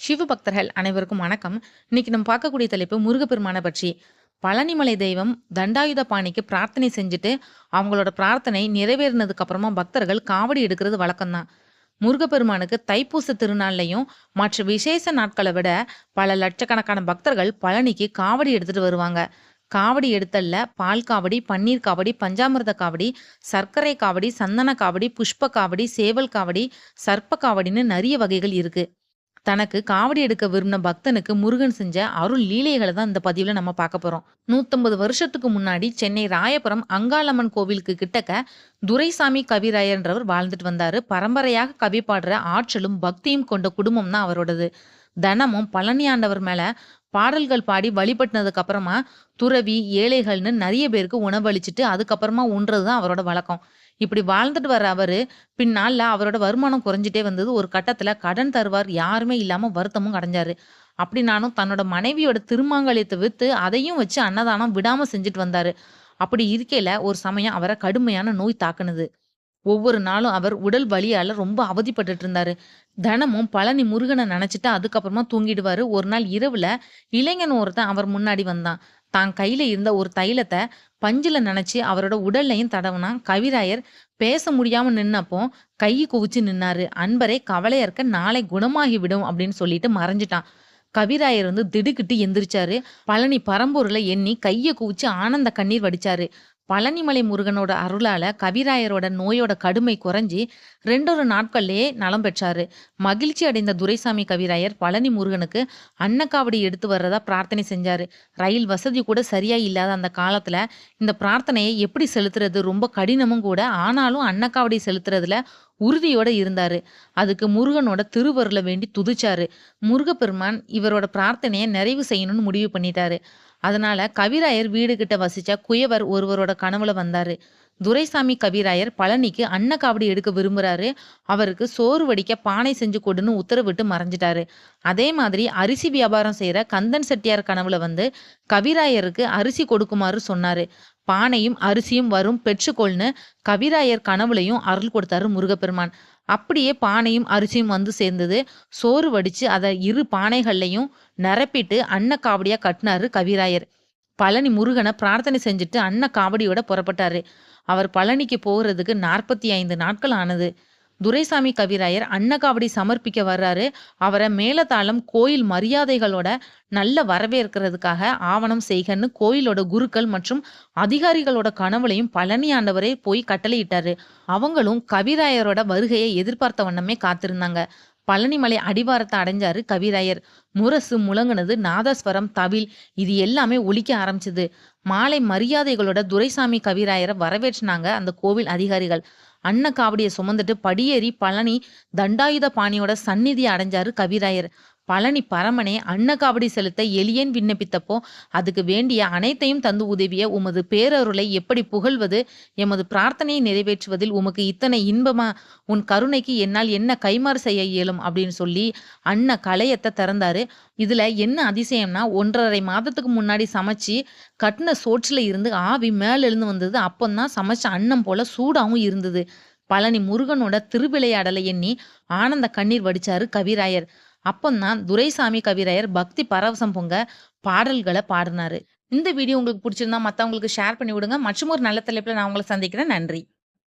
சிவ பக்தர்கள் அனைவருக்கும் வணக்கம். இன்னைக்கு நம்ம பார்க்கக்கூடிய தலைப்பு முருகப்பெருமானை பற்றி. பழனிமலை தெய்வம் தண்டாயுத பாணிக்கு பிரார்த்தனை செஞ்சுட்டு அவங்களோட பிரார்த்தனை நிறைவேறினதுக்கு அப்புறமா பக்தர்கள் காவடி எடுக்கிறது வழக்கம்தான். முருகப்பெருமானுக்கு தைப்பூச திருநாள்லையும் மற்ற விசேஷ நாட்களை விட பல லட்சக்கணக்கான பக்தர்கள் பழனிக்கு காவடி எடுத்துட்டு வருவாங்க. காவடி எடுத்தல்ல பால் காவடி பன்னீர் காவடி பஞ்சாமிர்த காவடி சர்க்கரை காவடி சந்தன காவடி புஷ்ப காவடி சேவல் காவடி சர்ப்ப காவடின்னு நிறைய வகைகள் இருக்கு. தனக்கு காவடி எடுக்க விரும்பின பக்தனுக்கு முருகன் செஞ்ச அருள் லீலைகளை தான் இந்த பதிவில் நம்ம பார்க்க போகிறோம் நூத்தம்பது வருஷத்துக்கு முன்னாடி சென்னை ராயபுரம் அங்காளம்மன் கோவிலுக்கு கிட்டக்க துரைசாமி கவிராயன்றவர் வாழ்ந்துட்டு வந்தாரு. பரம்பரையாக கவி பாடுற ஆற்றலும் பக்தியும் கொண்ட குடும்பம் தான் அவரோடது. தனமும் பழனி ஆண்டவர் மேல பாடல்கள் பாடி வழிபட்டினதுக்கு அப்புறமா துறவி ஏழைகள்னு நிறைய பேருக்கு உணவளிச்சுட்டு அதுக்கப்புறமா உண்றது தான் அவரோட வழக்கம். இப்படி வாழ்ந்துட்டு வர அவரு பின்னால அவரோட வருமானம் குறைஞ்சிட்டே வந்தது. ஒரு கட்டத்துல கடன் தருவார் யாருமே இல்லாம வருத்தமும் அடைஞ்சாரு. அப்படி நானும் தன்னோட மனைவியோட திருமாங்கல்யத்தை வித்து அதையும் வச்சு அன்னதானம் விடாம செஞ்சுட்டு வந்தாரு. அப்படி இருக்கையில ஒரு சமயம் அவரை கடுமையான நோய் தாக்குனது. ஒவ்வொரு நாளும் அவர் உடல் வலியால் ரொம்ப அவதிப்பட்டுட்டு இருந்தாரு தினமும் பழனி முருகனை நினைச்சிட்டு அதுக்கப்புறமா தூங்கிடுவாரு. ஒரு நாள் இரவுல இளைஞன் ஒருத்தன் அவர் முன்னாடி வந்தான். தான் கையில இருந்த ஒரு தைலத்தை பஞ்சில நினைச்சு அவரோட உடல்லையும் தடவுனா கவிராயர் பேச முடியாம நின்னப்போ கை குவிச்சு நின்னாரு. அன்பரே கவலையற்க நாளை குணமாகி விடும் அப்படின்னு சொல்லிட்டு மறைஞ்சிட்டான். கவிராயர் வந்து திடுக்கிட்டு எந்திரிச்சாரு. பழனி பரம்பூர்ல எண்ணி கையை குவிச்சு ஆனந்த கண்ணீர் வடிச்சாரு. பழனிமலை முருகனோட அருளால கவிராயரோட நோயோட கடுமை குறைஞ்சி ரெண்டொரு நாட்கள்லயே நலம் பெற்றாரு. மகிழ்ச்சி அடைந்த துரைசாமி கவிராயர் பழனி முருகனுக்கு அன்னக்காவடி எடுத்து வர்றதா பிரார்த்தனை செஞ்சாரு. ரயில் வசதி கூட சரியா இல்லாத அந்த காலத்துல இந்த பிரார்த்தனையை எப்படி செலுத்துறது? ரொம்ப கடினமும் கூட ஆனாலும் அன்னக்காவடி செலுத்துறதுல உறுதியோட இருந்தாரு. அதுக்கு முருகனோட திருவருளை வேண்டி துதிச்சாரு. முருகப்பெருமான் இவரோட பிரார்த்தனையை நிறைவு செய்யணும்னு முடிவு பண்ணிட்டாரு. அதனால கவிராயர் வீடு கிட்ட வசிச்ச குயவர் ஒருவரோட கனவுல வந்தாரு. துரைசாமி கவிராயர் பழனிக்கு அன்னக்காவடி எடுக்க விரும்புறாரு. அவருக்கு சோறு வடிக்க பானை செஞ்சு கொடுன்னு உத்தரவிட்டு மறைஞ்சிட்டாரு. அதே மாதிரி அரிசி வியாபாரம் செய்யற கந்தன் செட்டியார் கனவுல வந்து கவிராயருக்கு அரிசி கொடுக்குமாறு சொன்னாரு. பானையும் அரிசியும் வரும் பெற்றுக்கொள்னு கவிராயர் கனவுலையும் அருள் கொடுத்தாரு முருகப்பெருமான். அப்படியே பானையும் அரிசியும் வந்து சேர்ந்தது. சோறு வடிச்சு அதை இரு பானைகள்லையும் நிரப்பிட்டு அன்ன காவடியா கட்டினாரு கவிராயர். பழனி முருகனை பிரார்த்தனை செஞ்சுட்டு அன்ன காவடியோட புறப்பட்டாரு. அவர் பழனிக்கு போகிறதுக்கு நாற்பத்தி ஐந்து நாட்கள் ஆனது. துரைசாமி கவிராயர் அன்னகாவடி சமர்ப்பிக்க வர்றாரு. அவரை மேலதாளம் கோயில் மரியாதைகளோட நல்ல வரவேற்கிறதுக்காக ஆவணம் செய்கன்னு கோயிலோட குருக்கள் மற்றும் அதிகாரிகளோட கனவுலையும் பழனி ஆண்டவரே போய் கட்டளையிட்டாரு. அவங்களும் கவிராயரோட வருகையை எதிர்பார்த்த வண்ணமே காத்திருந்தாங்க. பழனிமலை அடிவாரத்தை அடைஞ்சாரு கவிராயர். முரசு முழங்குனது நாதஸ்வரம் தவில் இது எல்லாமே ஒழிக்க ஆரம்பிச்சது. மாலை மரியாதைகளோட துரைசாமி கவிராயரை வரவேற்றினாங்க அந்த கோவில் அதிகாரிகள். அன்ன காவடியை சுமந்துட்டு படியேறி பழனி தண்டாயுத பாணியோட சந்நிதி அடைஞ்சாரு கவிராயர். பழனி பரமனே அன்னகாவடி செலுத்த எளியன் விண்ணப்பித்தப்போ அதுக்கு வேண்டிய அனைத்தையும் தந்து உதவிய உமது பேரருளை எப்படி புகழ்வது எமது பிரார்த்தனையை நிறைவேற்றுவதில் உமக்கு இத்தனை இன்பமா உன் கருணைக்கு என்னால் என்ன கைமாறு செய்ய இயலும் அப்படின்னு சொல்லி அன்ன கலையத்தை திறந்தாரு. இதுல என்ன அதிசயம்னா ஒன்றரை மாதத்துக்கு முன்னாடி சமைச்சு கட்டின சோற்றுல இருந்து ஆவி மேல எழுந்து வந்தது அப்பந்தான் சமைச்ச அன்னம் போல சூடாகவும் இருந்தது. பழனி முருகனோட திருவிளையாடலை எண்ணி ஆனந்த கண்ணீர் வடிச்சாரு கவிராயர். அப்பந்தான் துரைசாமி கவிராயர் பக்தி பரவசம் பொங்க பாடல்களை பாடினாரு. இந்த வீடியோ உங்களுக்கு பிடிச்சிருந்தா மற்றவங்களுக்கு ஷேர் பண்ணி விடுங்க. மற்றும் ஒரு நல்ல தலைப்பில் நான் உங்களை சந்திக்கிறேன். நன்றி.